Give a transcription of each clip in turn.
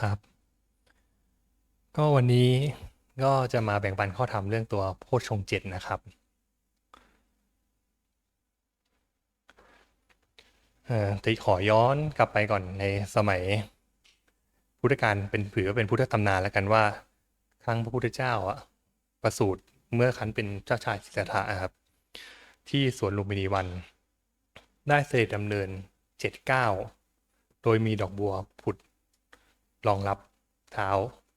ครับ ก็วันนี้ก็จะมาแบ่งปันข้อธรรมเรื่องตัวโพชฌงเจ็ดนะครับเอ่อแต่ขอย้อนกลับไปก่อนในสมัยพุทธกาลเป็นผือเป็นพุทธตำนานแล้วกันว่า ครั้งพระพุทธเจ้าอะประสูติเมื่อครั้นเป็นเจ้าชายสิทธัตถะอะครับ ที่สวนลุมพินีวัน ได้เสด็จดำเนินเจ็ดเก้าโดยมีดอกบัวผุด รองรับเท้า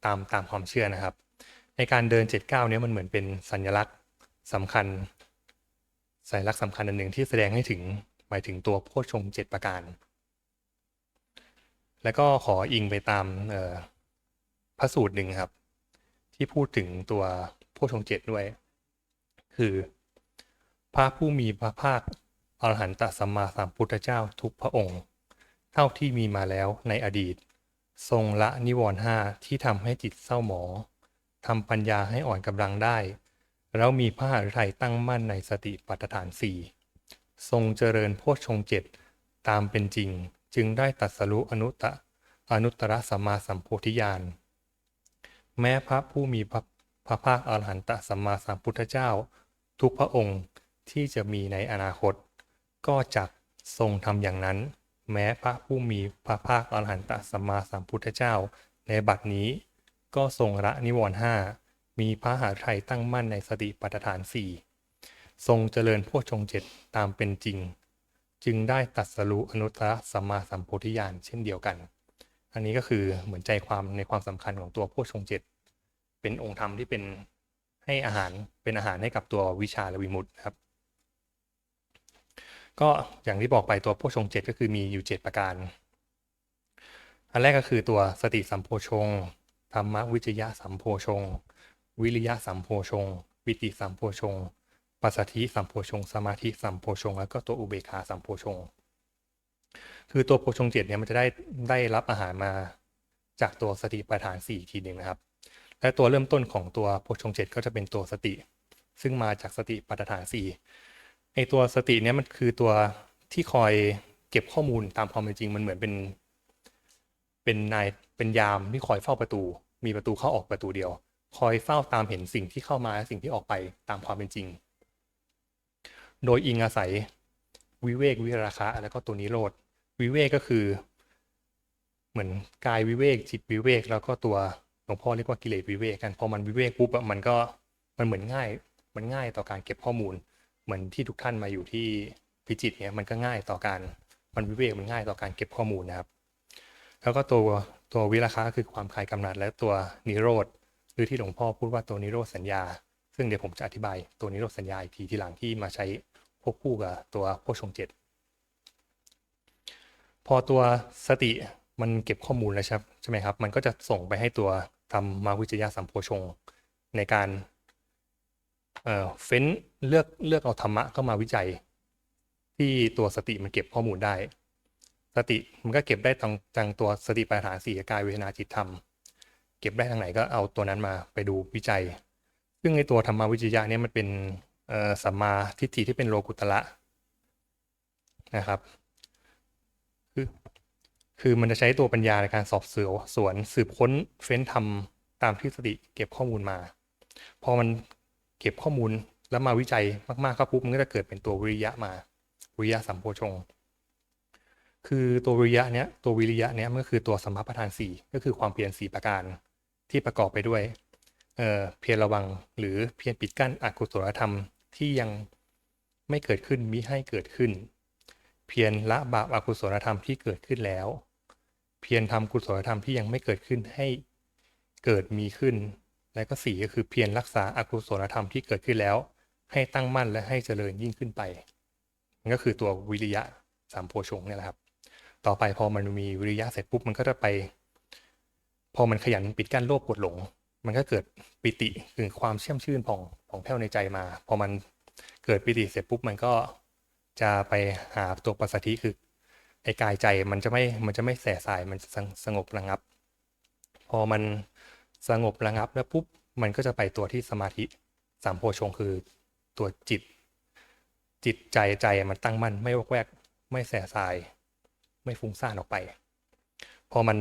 ตามตามความเชื่อนะครับ ในการเดินเจ็ดเก้านี้ยมันเหมือนเป็นสัญลักษณ์สำคัญ สัญลักษณ์สำคัญอันหนึ่งที่แสดงให้ถึงหมายถึงตัวโพชฌงเจ็ดประการ แล้วก็ขออิงไปตามออพระสูตรหนึ่งครับ ที่พูดถึงตัวโพชฌงเจ็ดด้วย คือพระผู้มีพระภาคอรหันตสัมมาสัมพุทธเจ้าทุกพระองค์ เท่าที่มีมาแล้วในอดีต ทรงละนิวรณ์ห้าที่ทำให้จิตเศร้าหมองทำปัญญาให้อ่อนกำลังได้ แล้วมีพระหฤทัยตั้งมั่นในสติปัฏฐานสี่ทรงเจริญโพชฌงเจ็ดตามเป็นจริง จึงได้ตรัสรู้อนุตตะอนุตตรสัมมาสัมโพธิญาณแม้พระผู้มีพระพระภาคอรหันตสัมมาสัมพุทธเจ้า ทุกพระองค์ที่จะมีในอนาคต ก็จักทรงทำอย่างนั้น แม้พระผู้มีพระภาคอรหันตสัมมาสัมพุทธเจ้า ในบัดนี้ ก็ทรงละนิวรณ์ห้ามีพระหฤทัยตั้งมั่นในสติปัฏฐานสี่ทรงเจริญโพชงเจ็ดตามเป็นจริง จึงได้ตรัสรู้อนุตตรสัมมาสัมโพธิญาณเช่นเดียวกัน อันนี้ก็คือเหมือนใจความในความสำคัญของตัวโพชงเจ็ดเป็นองค์ธรรมที่เป็นให้อาหารเป็นอาหารให้กับตัววิชาและวิมุตติครับ ก็อย่างที่บอกไปตัวโพชงเจ็ดก็คือมีอยู่เจ็ดประการ อันแรกก็คือตัวสติสัมโพชงธรรมวิจยะสัมโพชง วิริยะสัมโพชงค์ปิติสัมโพชงปัสสธิสัมโพชง สมาธิสัมโพชง แล้วก็ตัวอุเบกขาสัมโพชง คือตัวโพชงเจ็ดเนี่ยมันจะได้ได้รับอาหารมาจากตัวสติปัฏฐานสี่ทีหนึ่งนะครับ และตัวเริ่มต้นของตัวโพชงเจ็ดก็จะเป็นตัวสติ ซึ่งมาจากสติปัฏฐานสี่ ไอตัวสติเนี่ยมันคือตัวที่คอยเก็บข้อมูลตามความเป็นจริงมันเหมือนเป็น เป็นนายเป็นยามที่คอยเฝ้าประตู มีประตูเข้าออกประตูเดียว คอยเฝ้าตามเห็นสิ่งที่เข้ามาและสิ่งที่ออกไปตามความเป็นจริง โดยอิงอาศัยวิเวกวิราคะแล้วก็ตัวนิโรธวิเวกก็คือ เหมือนกายวิเวกจิตวิเวกแล้วก็ตัวหลวงพ่อเรียกว่ากิเลสวิเวกกันพอมันวิเวกปุ๊บมันก็มันเหมือนง่าย มันง่ายต่อการเก็บข้อมูล เหมือนที่ทุกท่านมาอยู่ที่พิจิตเนี่ยมันก็ง่ายต่อการมันวิเวกมันง่ายต่อการเก็บข้อมูลนะครับ แล้วก็ตัวตัววิราคะคือความคลายกำหนัดและตัวนิโรธหรือที่หลวงพ่อพูดว่าตัวนิโรธสัญญา ซึ่งเดี๋ยวผมจะอธิบายตัวนิโรธสัญญาอีกทีทีหลังที่มาใช้ควบคู่กับตัวโพชงเจ็ดพอตัวสติมันเก็บข้อมูลแล้วครับใช่ไหมครับ มันก็จะส่งไปให้ตัวทำมาวิจยะสัมโพชงในการ เฟ้นเลือกเลือกเอาธรรมะเข้ามาวิจัย ที่ตัวสติมันเก็บข้อมูลได้ สติมันก็เก็บได้ทางทางตัวสติปัฏฐาสี่กายเวทนาจิตธรรม เก็บได้ทางไหนก็เอาตัวนั้นมาไปดูวิจัย ซึ่งในตัวธรรมวิจยะเนี่ยมันเป็นสัมมาทิฏฐิที่เป็นโลกุตละนะครับ คือคือมันจะใช้ตัวปัญญาในการสอบสวนสวนสืบค้นเฟ้นทำตามที่สติเก็บข้อมูลมา พอมัน เก็บข้อมูลแล้วมาวิจัยมากๆเข้าปุ๊บมันก็จะเกิดเป็นตัววิริยะมา วิริยะสัมโพชง คือตัววิริยะเนี้ยตัววิริยะเนี้ยมันก็คือตัวสัมมาประธานสี่ก็คือความเพียรสี่ประการที่ประกอบไปด้วยเอ่อเพียรระวังหรือเพียรปิดกั้นอกุศลธรรมที่ยังไม่เกิดขึ้นมิให้เกิดขึ้น เพียรละบาปอกุศลธรรมที่เกิดขึ้นแล้ว เพียรทำกุศลธรรมที่ยังไม่เกิดขึ้นให้เกิดมีขึ้น และก็สี่ก็คือเพียรรักษาอกุศลธรรมที่เกิดขึ้นแล้ว ให้ตั้งมั่นและให้เจริญยิ่งขึ้นไปนั่นก็คือตัววิริยะสามโพชงเนี่ยแหละครับ ต่อไปพอมันมีวิริยะเสร็จปุ๊บมันก็จะไป พอมันขยันปิดกั้นโลภกดหลง มันก็เกิดปิติคือความเชื่อมชื่นผ่องผ่องแผ้วในใจมา พอมันเกิดปิติเสร็จปุ๊บมันก็จะไปหาตัวปัสสธิคือไอ้กายใจมันจะไม่มันจะไม่แสสายมันสงสงบระงับ พอมัน สงบระงับแล้วปุ๊บมันก็จะไปตัวที่สมาธิสามโพชงคือตัวจิต จิตใจใจมันตั้งมั่นไม่วอกแวก ไม่แสสาย ไม่ฟุ้งซ่านออกไป พอมัน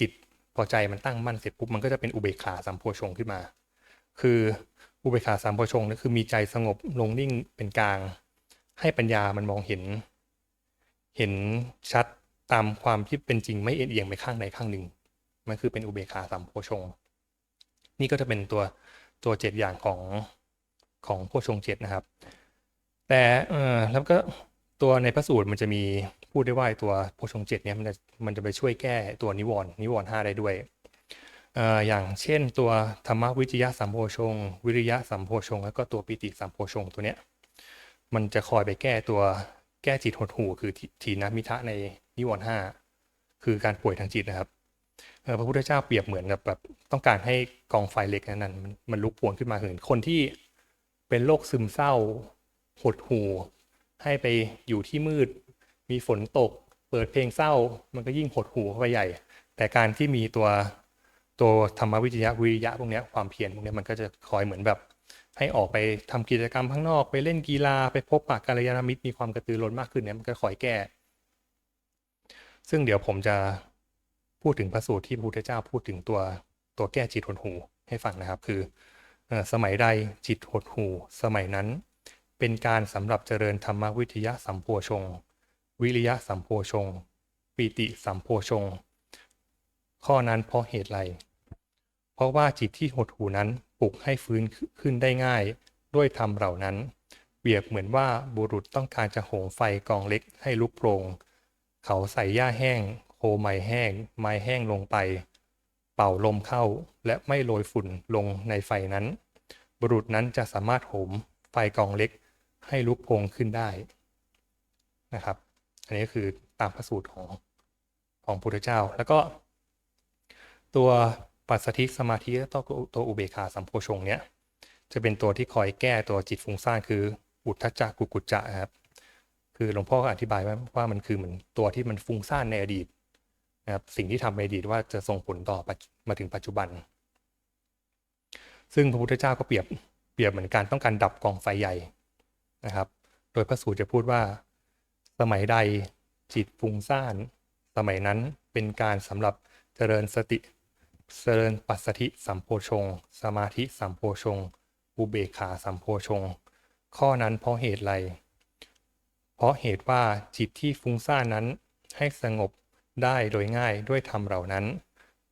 จิตพอใจมันตั้งมั่นเสร็จปุ๊บมันก็จะเป็นอุเบกขาสัมโพชงขึ้นมา คืออุเบกขาสัมโพชงนี่นคือมีใจสงบลงนิ่งเป็นกลาง ให้ปัญญามันมองเห็น เห็นชัดตามความที่เป็นจริงไม่เอ็นเอียงไปข้างใดข้างหนึ่ง มันคือเป็นอุเบกขาสัมโพชง นี่ก็จะเป็นตัวตัวเจ็ดอย่างของของโพชงเจ็ดนะครับ แต่เออแล้วก็ตัวในพระสูตรมันจะมีพูดได้ว่าตัวโพชงเจ็ดเนี่ยมันจะมันจะไปช่วยแก้ตัวนิวรณ์นิวรณ์ห้าได้ด้วยเอ่ออย่างเช่นตัวธรรมวิจยะสัมโพชง วิริยะสัมโพชง แล้วก็ตัวปิติสัมโพชงตัวเนี้ยมันจะคอยไปแก้ตัวแก้จิตหดหู่คือทีนมิทะในนิวรณ์ห้าคือการป่วยทางจิตนะครับ พระพุทธเจ้าเปรียบเหมือนกับแบบต้องการให้กองไฟเล็กนั้นมันมันลุกพวนขึ้นมาเห็นคนที่เป็นโรคซึมเศร้าหดหูให้ไปอยู่ที่มืด มีฝนตก เปิดเพลงเศร้า มันก็ยิ่งหดหูเข้าไปใหญ่ แต่การที่มีตัวตัวธรรมวิจยะวิริยะพวกนี้ความเพียรพวกนี้มันก็จะคอยเหมือนแบบ ให้ออกไปทำกิจกรรมข้างนอกไปเล่นกีฬาไปพบปะกัลยาณมิตรมีความกระตือร้นมากขึ้นเนี่ยมันก็คอยแก้ ซึ่งเดี๋ยวผมจะ พูดถึงพระสูตรที่พระพุทธเจ้าพูดถึงตัวตัวแก้จิตหดหูให้ฟังนะครับ คืออสมัยใดจิตหดหูสมัยนั้น เป็นการสำหรับเจริญธรรมวิทยาสัมโพชง วิริยะสัมโพชงปีติสัมโพชง ข้อนั้นเพราะเหตุไร เพราะว่าจิตที่หดหูนั้นปลุกให้ฟื้นขึ้นได้ง่ายด้วยธรรมเหล่านั้นเปรียบเหมือนว่าบุรุษต้องการจะโหมไฟกองเล็กให้ลุกโปรงเขาใส่หญ้าแห้ง โคไม้แห้ง ไม้แห้งลงไป เป่าลมเข้าและไม่โรยฝุ่นลงในไฟนั้น บุรุษนั้นจะสามารถโหมไฟกองเล็กให้ลุกโพงขึ้นได้นะครับ อันนี้ก็คือตามพระสูตรของของพุทธเจ้า แล้วก็ ตัวปัสสธิสมาธิและตัวตัวอุเบกขาสัมโพชงเนี้ยจะเป็นตัวที่คอยแก้ตัวจิตฟุ้งซ่านคืออุทธจจะกุกุจจะนะครับ คือหลวงพ่อก็อธิบายว่าว่ามันคือเหมือนตัวที่มันฟุ้งซ่านในอดีต นะครับสิ่งที่ทำในอดีตว่าจะส่งผลต่อมาถึงปัจจุบัน ซึ่งพระพุทธเจ้าก็เปรียบเปรียบเหมือนการต้องการดับกองไฟใหญ่นะครับ โดยพระสูตรจะพูดว่า สมัยใดจิตฟุ้งซ่าน สมัยนั้นเป็นการสำหรับเจริญสติ เจริญปัสสธิสัมโพชง สมาธิสัมโพชง อุเบกขาสัมโพชง ข้อนั้นเพราะเหตุไร เพราะเหตุว่าจิตที่ฟุ้งซ่านนั้นให้สงบ ได้โดยง่ายด้วยธรรมเหล่านั้น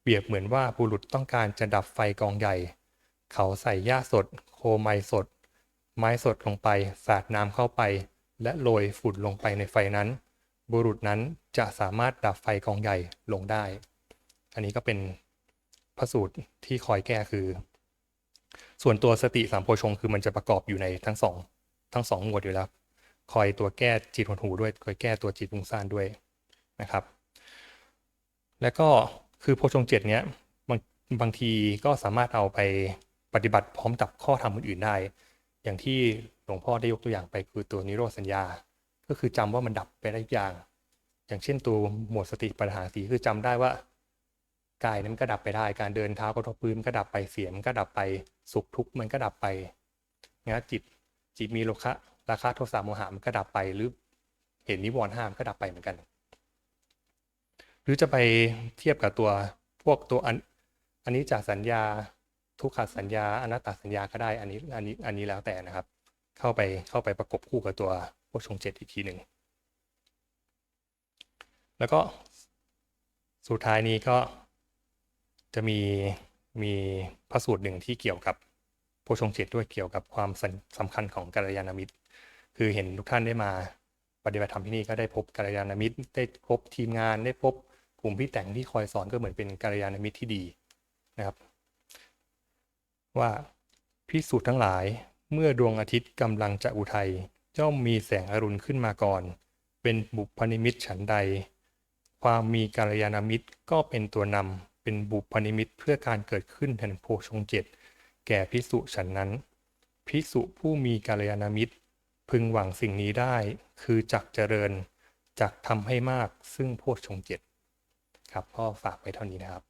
เปรียบเหมือนว่าบุรุษต้องการจะดับไฟกองใหญ่ เขาใส่หญ้าสด โคไมสด ไม้สดลงไป สาดน้ำเข้าไป และโรยฝุ่นลงไปในไฟนั้น บุรุษนั้นจะสามารถดับไฟกองใหญ่ลงได้ อันนี้ก็เป็นพระสูตรที่คอยแก้คือ ส่วนตัวสติสามโพชงคือมันจะประกอบอยู่ในทั้งสองทั้งสองหมวดอยู่แล้ว คอยตัวแก้จิตหดหูด้วย คอยแก้ตัวจิตฟุ้งซ่านด้วยนะครับ และก็คือโพชงเจ็ดเนี้ยบางบางทีก็สามารถเอาไปปฏิบัติพร้อมกับข้อธรรมอื่นๆได้ อย่างที่หลวงพ่อได้ยกตัวอย่างไปคือตัวนิโรธสัญญา ก็คือจำว่ามันดับไปได้ทุกอย่าง อย่างเช่นตัวหมวดสติปัญหาสีคือจำได้ว่ากายนั้นก็ดับไปได้ การเดินเท้ากระทบพื้นก็ดับไปเสียงก็ดับไปสุขทุกข์มันก็ดับไปนะจิตจิตมีโลคะราคะโทสะโมหะมันก็ดับไปหรือเห็นนิวรณ์ห้ามก็ดับไปเหมือนกัน รือจะไปเทียบกับตัวพวกตัวอันอันนี้จากสัญญาทุกขสัญญาอนัตตสัญญาก็ได้อันนี้อันนี้อันนี้แล้วแต่นะครับ เข้าไปเข้าไปประกบคู่กับตัวพวกชงเจ็ดอีกทีหนึ่งแล้วก็สุดท้ายนี้ก็จะมีมีพระสูตรหนึ่งที่เกี่ยวกับโพชงเจ็ดด้วยเกี่ยวกับความสำคัญของกัลยาณมิตร คือเห็นทุกท่านได้มาปฏิบัติธรรมที่นี่ก็ได้พบกัลยาณมิตร ได้พบทีมงานได้พบ กลุ่มพี่แต่งที่คอยสอนก็เหมือนเป็นกัลยาณมิตรที่ดีนะครับ ว่าพิสูจน์ทั้งหลายเมื่อดวงอาทิตย์กำลังจะอุทัยย่อมมีแสงอรุณขึ้นมาก่อน เป็นบุพนิมิตฉันใด ความมีกัลยาณมิตรก็เป็นตัวนำเป็นบุพนิมิตเพื่อการเกิดขึ้นแห่งโพชงเจ็ดแก่พิสุฉันนั้น พิสุผู้มีกัลยาณมิตร พึงหวังสิ่งนี้ได้ คือจักเจริญจักทำให้มากซึ่งโพชงเจ็ด ครับก็ฝากไว้เท่านี้นะครับ